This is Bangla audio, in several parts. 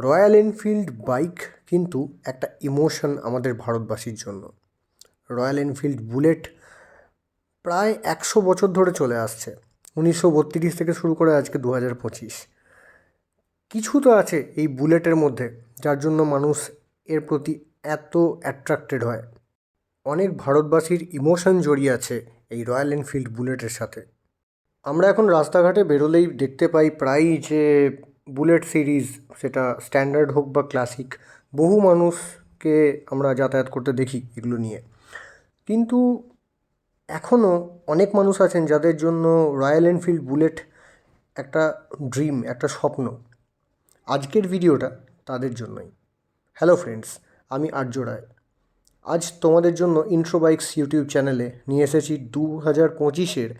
রয়্যাল এনফিল্ড বাইক কিন্তু একটা ইমোশন আমাদের ভারতবাসীর জন্য। রয়্যাল এনফিল্ড বুলেট প্রায় একশো বছর ধরে চলে আসছে। উনিশশো বত্রিশ থেকে শুরু করে আজকে দু হাজার পঁচিশ। কিছু তো আছে এই বুলেটের মধ্যে, যার জন্য মানুষ এর প্রতি এত অ্যাট্রাক্টেড হয়। অনেক ভারতবাসীর ইমোশন জড়িয়ে আছে এই রয়্যাল এনফিল্ড বুলেটের সাথে। আমরা এখন রাস্তাঘাটে বেরোলেই দেখতে পাই প্রায়ই যে বুলেট সিরিজ, সেটা স্ট্যান্ডার্ড হোক বা ক্লাসিক, বহু মানুষকে আমরা যাতায়াত করতে দেখি এগুলো নিয়ে। কিন্তু এখনও অনেক মানুষ আছেন যাদের জন্য রয়্যাল এনফিল্ড বুলেট একটা ড্রিম একটা স্বপ্ন। আজকের ভিডিওটা তাদের জন্যই। হ্যালো ফ্রেন্ডস আমি আর্য রায়। আজ তোমাদের জন্য ইন্ট্রো বাইকস ইউটিউব চ্যানেলে নিয়ে এসেছি দু হাজার পঁচিশের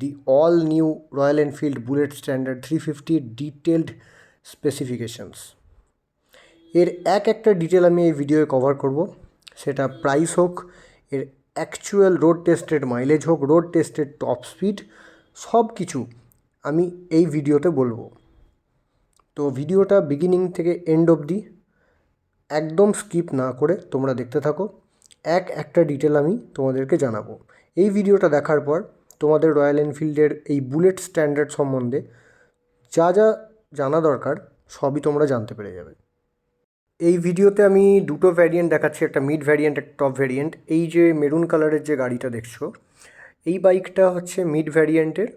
the all new Royal Enfield Bullet Standard three ফিফটির detailed specifications. এর এক একটা ডিটেল আমি এই ভিডিওয়ে কভার করব। সেটা প্রাইস হোক, এর অ্যাকচুয়াল রোড টেস্টেড মাইলেজ হোক, রোড টেস্টেড টপ স্পিড সব কিছু আমি এই ভিডিওতে বলব। তো ভিডিওটা বিগিনিং থেকে এন্ড অবধি একদম স্কিপ না করে তোমরা দেখতে থাকো। এক একটা ডিটেল আমি তোমাদেরকে জানাব। এই ভিডিওটা দেখার পর তোমাদের রয়্যাল এনফিল্ডের এই বুলেট স্ট্যান্ডার্ড সম্বন্ধে যা যা জানা দরকার সবই তোমরা জানতে পেরে যাবে। এই ভিডিওতে আমি দুটো ভ্যারিয়েন্ট দেখাচ্ছি, একটা মিড ভ্যারিয়েন্ট একটা টপ ভ্যারিয়েন্ট এই যে মেরুন কালারের যে গাড়িটা দেখছ, এই বাইকটা হচ্ছে মিড ভ্যারিয়েন্টের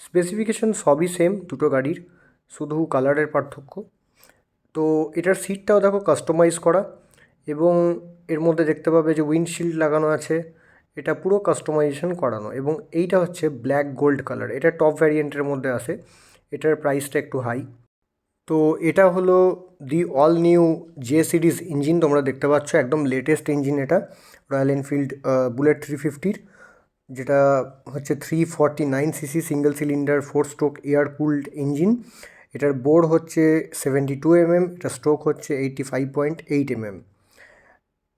স্পেসিফিকেশন সবই সেম দুটো গাড়ির, শুধু কালারের পার্থক্য। তো এটার সিটটাও দেখো কাস্টমাইজ করা এবং এর মধ্যে দেখতে পাবে যে উইন্ডশিল্ড লাগানো আছে এটা পুরো কাস্টমাইজেশন করানো এবং এইটা হচ্ছে ব্ল্যাক গোল্ড কালার এটা টপ ভ্যারিয়েন্টের মধ্যে আসে, এটার প্রাইসটা একটু হাই তো এটা হলো the all new J series engine তোমরা দেখতে পাচ্ছ একদম লেটেস্ট ইঞ্জিন এটা রয়্যাল এনফিল্ড বুলেট থ্রি ফিফটির যেটা হচ্ছে three forty nine CC single cylinder four stroke air cooled engine এটার বোর্ড হচ্ছে সেভেন্টি টু এমএম এটা স্ট্রোক হচ্ছে eighty five point eight MM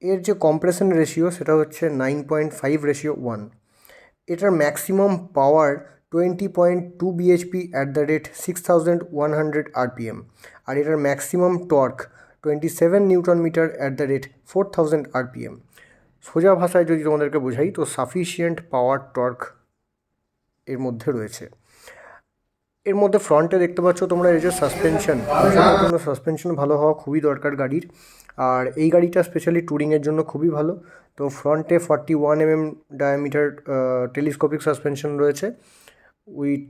এর যে কম্প্রেশন রেশিও সেটা হচ্ছে nine point five ratio one এটার maximum power twenty point two BHP at the rate six thousand one hundred RPM আর এটার maximum torque twenty seven newton metre at the rate four thousand RPM সোজা ভাষায় যদি তোমাদেরকে বোঝাই, তো সাফিসিয়েন্ট পাওয়ার টর্ক এর মধ্যে রয়েছে। এর মধ্যে ফ্রন্টে দেখতে পাচ্ছ তোমরা এই যে সাসপেনশন জন্য সাসপেনশন ভালো হওয়া খুবই দরকার গাড়ির। আর এই গাড়িটা স্পেশালি ট্যুরিংয়ের জন্য খুবই ভালো। তো ফ্রন্টে forty one MM diameter telescopic suspension রয়েছে with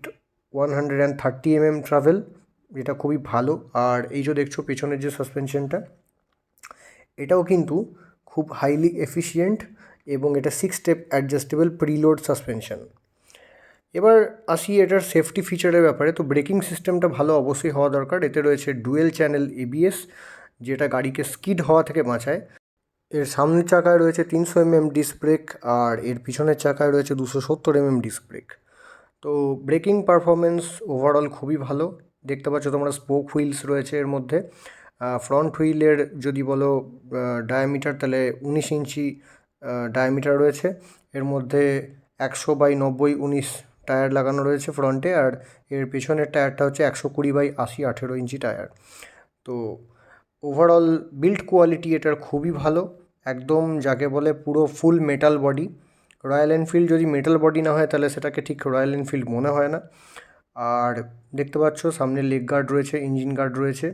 one hundred and thirty MM travel যেটা খুবই ভালো। আর এই যে দেখছ পেছনের যে সাসপেনশনটা এটাও কিন্তু খুব হাইলি এফিসিয়েন্ট এবং এটা six step adjustable preload suspension এবার আসি এটার সেফটি ফিচারের ব্যাপারে। তো ব্রেকিং সিস্টেমটা ভালো অবশ্যই হওয়া দরকার। এতে রয়েছে ডুয়েল চ্যানেল এবিএস যেটা গাড়িকে স্কিড হওয়া থেকে বাঁচায়। এর সামনের চাকায় রয়েছে তিনশো এমএম ডিস্ক ব্রেক আর এর পিছনের চাকায় রয়েছে দুশো সত্তর এমএম ডিস্ক ব্রেক তো ব্রেকিং পারফরমেন্স ওভারঅল খুবই ভালো। দেখতে পাচ্ছ তোমরা স্পোক হুইলস রয়েছে এর মধ্যে। ফ্রন্ট হুইলের যদি বলো ডায়ামিটার তাহলে উনিশ ইঞ্চি ডায়ামিটার রয়েছে। এর মধ্যে একশো বাই নব্বই, উনিশ টায়ার লাগানো রয়েছে ফ্রন্টে আর এর পেছনের টায়ারটা হচ্ছে একশো কুড়ি বাই আশি আঠেরো ইঞ্চি টায়ার। তো ওভারঅল বিল্ড কোয়ালিটি এটার খুবই ভালো। একদম যাকে বলে পুরো full metal body Royal Enfield যদি মেটাল বডি না হয় তাহলে সেটাকে ঠিক রয়্যাল এনফিল্ড মনে হয় না। আর দেখতে পাচ্ছ সামনে লেগ গার্ড রয়েছে ইঞ্জিন গার্ড রয়েছে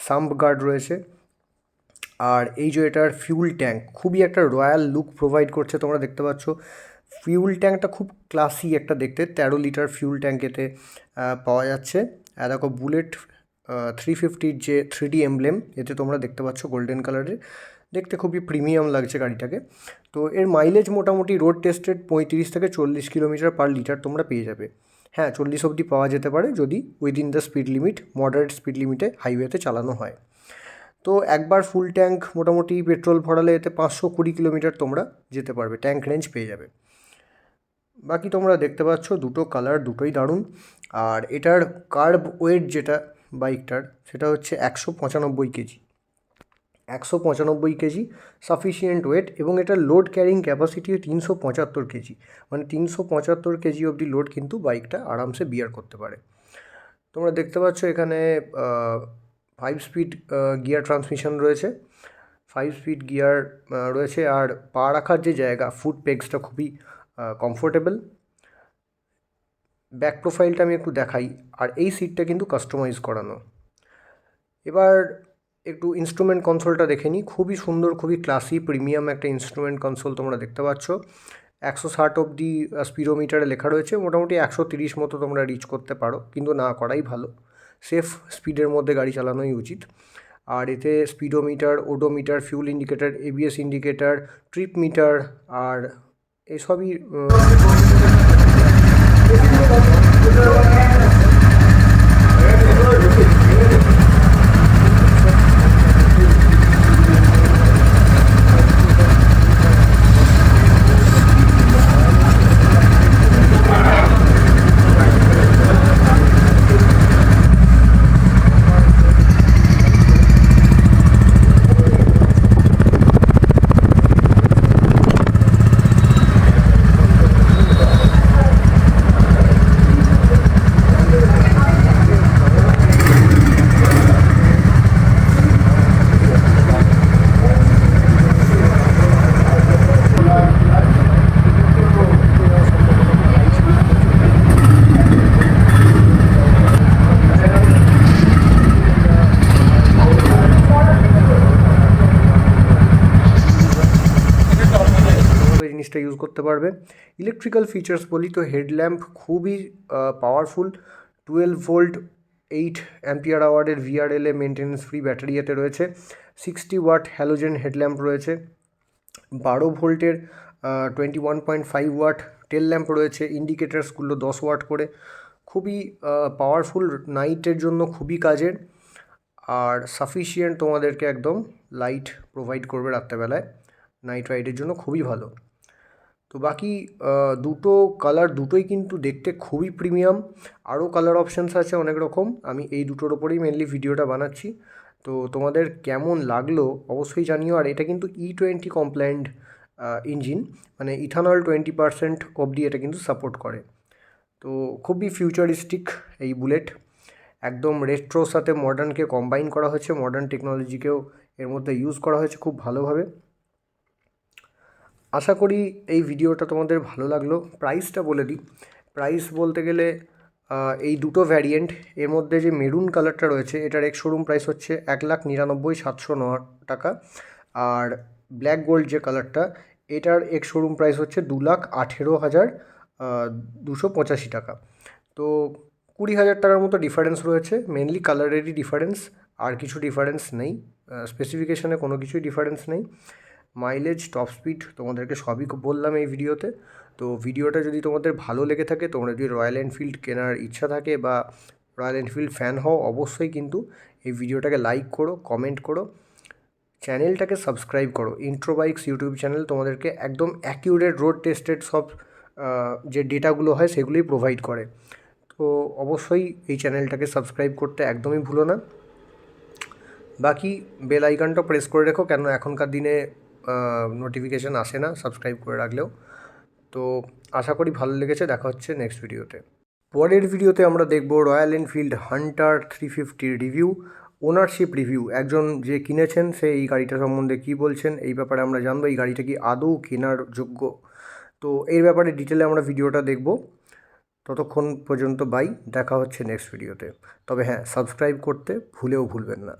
সাম্প গার্ড রয়েছে। আর এই যে এটার ফিউল ট্যাঙ্ক খুবই একটা রয়্যাল লুক প্রোভাইড করছে। তোমরা দেখতে পাচ্ছ ফিউল ট্যাঙ্কটা খুব ক্লাসি একটা দেখতে। তেরো লিটার ফিউল ট্যাঙ্ক এতে পাওয়া যাচ্ছে। আর দেখো বুলেট থ্রি ফিফটির যে থ্রি ডি এমব্লেম এতে তোমরা দেখতে পাচ্ছ গোল্ডেন কালারের দেখতে খুবই প্রিমিয়াম লাগছে গাড়িটাকে। তো এর মাইলেজ মোটামুটি রোড টেস্টেড পঁয়ত্রিশ থেকে চল্লিশ কিলোমিটার পার লিটার তোমরা পেয়ে যাবে। হ্যাঁ চল্লিশ অবধি পাওয়া যেতে পারে যদি within the speed limit moderate speed লিমিটে হাইওয়েতে চালানো হয়। তো একবার ফুল ট্যাঙ্ক মোটামুটি পেট্রোল ভরালে এতে পাঁচশো কুড়ি কিলোমিটার তোমরা যেতে পারবে ট্যাঙ্ক রেঞ্জ পেয়ে যাবে। বাকি তোমরা দেখতে পাচ্ছ দুটো কালার দুটোই দারুণ। আর এটার কার্ব ওয়েট যেটা বাইকটার সেটা হচ্ছে একশো পঁচানব্বই কেজি। একশো পঁচানব্বই কেজি সাফিসিয়েন্ট ওয়েট এবং এটার লোড ক্যারিং ক্যাপাসিটি তিনশো পঁচাত্তর কেজি। মানে তিনশো পঁচাত্তর কেজি অবধি লোড কিন্তু বাইকটা আরামসে বিয়ার করতে পারে। তোমরা দেখতে পাচ্ছ এখানে ফাইভ স্পিড গিয়ার ট্রান্সমিশন রয়েছে। ফাইভ স্পিড গিয়ার রয়েছে। আর পা রাখার যে জায়গা ফুট পেগসটা খুবই কমফোর্টেবল ব্যাক প্রোফাইলটা আমি একটু দেখাই, আর এই সিটটা কিন্তু কাস্টমাইজ করানো। এবার একটু ইনস্ট্রুমেন্ট কনসোলটা দেখে নিই, খুবই সুন্দর, খুবই ক্লাসি প্রিমিয়াম একটা ইনস্ট্রুমেন্ট কনসোল তোমরা দেখতে পাচ্ছ। একশো ষাট অবধি স্পিডোমিটারে লেখা রয়েছে, মোটামুটি একশো তিরিশ মতো তোমরা রিচ করতে পারো, কিন্তু না করাই ভালো। সেফ স্পিডের মধ্যে গাড়ি চালানোই উচিত। আর এতে speedometer odometer fuel indicator ABS indicator trip meter আর এসবই জিনিসটা ইউজ করতে পারবে। ইলেকট্রিক্যাল ফিচার্স বলি তো হেডল্যাম্প খুবই powerful twelve volt eight ampere আওয়ারের VRLA maintenance free battery এতে রয়েছে। সিক্সটি ওয়াট হ্যালোজেন হেডল্যাম্প রয়েছে। বারো ভোল্টের twenty one point five watt tail lamp রয়েছে। ইন্ডিকেটার্সগুলো দশ ওয়াট করে। খুবই পাওয়ারফুল নাইটের জন্য খুবই কাজের। আর সাফিসিয়েন্ট তোমাদেরকে একদম লাইট প্রোভাইড করবে রাত্রেবেলায়। নাইট রাইডের জন্য খুবই ভালো। তো বাকি দুটো কালার দুটোই কিন্তু দেখতে খুবই প্রিমিয়াম আরও কালার অপশানস আছে অনেক রকম। আমি এই দুটোর ওপরেই মেনলি ভিডিওটা বানাচ্ছি। তো তোমাদের কেমন লাগল অবশ্যই জানিও। আর এটা কিন্তু ই টোয়েন্টি কমপ্লায়েন্ট ইঞ্জিন মানে ইথানল টোয়েন্টি পারসেন্ট অবধি এটা কিন্তু সাপোর্ট করে। তো খুবই ফিউচারিস্টিক এই বুলেট একদম রেট্রোর সাথে মডার্নকে কম্বাইন করা হয়েছে। মডার্ন টেকনোলজিকেও এর মধ্যে ইউজ করা হয়েছে খুব ভালোভাবে। আশা করি এই ভিডিওটা তোমাদের ভালো লাগল। প্রাইসটা বলে দিই। প্রাইস বলতে গেলে এই দুটো ভ্যারিয়েন্ট এর মধ্যে যে মেরুন কালারটা রয়েছে, এটার এক শোরুম প্রাইস হচ্ছে এক লাখ নিরানব্বই সাতশো ন টাকা। আর ব্ল্যাক গোল্ড যে কালারটা এটার এক শোরুম প্রাইস হচ্ছে দু লাখ আঠেরো হাজার দুশো পঁচাশি টাকা। তো কুড়ি হাজার টাকার মতো ডিফারেন্স রয়েছে মেনলি কালারেরই ডিফারেন্স আর কিছু ডিফারেন্স নেই স্পেসিফিকেশানে কোনো কিছুই ডিফারেন্স নেই। মাইলেজ টপ স্পিড তোমাদেরকে সবই বললাম এই ভিডিওতে তো ভিডিওটা যদি তোমাদের ভালো লেগে থাকে, তোমরা যদি রয়্যাল এনফিল্ড কেনার ইচ্ছা থাকে বা রয়্যাল এনফিল্ড ফ্যান হও, অবশ্যই কিন্তু এই ভিডিওটাকে লাইক করো কমেন্ট করো। চ্যানেলটাকে সাবস্ক্রাইব করো। ইন্ট্রো বাইকস ইউটিউব চ্যানেল তোমাদেরকে একদম অ্যাকিউরেট রোড টেস্টেড সব যে ডেটাগুলো হয় সেগুলোই প্রোভাইড করে। তো অবশ্যই এই চ্যানেলটাকে সাবস্ক্রাইব করতে একদমই ভুলো না। বাকি বেল আইকনটা প্রেস করে রেখো কেন এখনকার দিনে নোটিফিকেশান আসে না সাবস্ক্রাইব করে রাখলেও। তো আশা করি ভালো লেগেছে, দেখা হচ্ছে নেক্সট ভিডিওতে পরের ভিডিওতে আমরা দেখব রয়্যাল এনফিল্ড হান্টার থ্রি ফিফটির রিভিউ ওনারশিপ রিভিউ একজন যে কিনেছেন, সে এই গাড়িটা সম্বন্ধে কী বলছেন, এই ব্যাপারে আমরা জানব, এই গাড়িটা কি আদৌ কেনার যোগ্য? তো এর ব্যাপারে ডিটেলে আমরা ভিডিওটা দেখব। ততক্ষণ পর্যন্ত বাই দেখা হচ্ছে নেক্সট ভিডিওতে তবে হ্যাঁ সাবস্ক্রাইব করতে ভুলেও ভুলবেন না।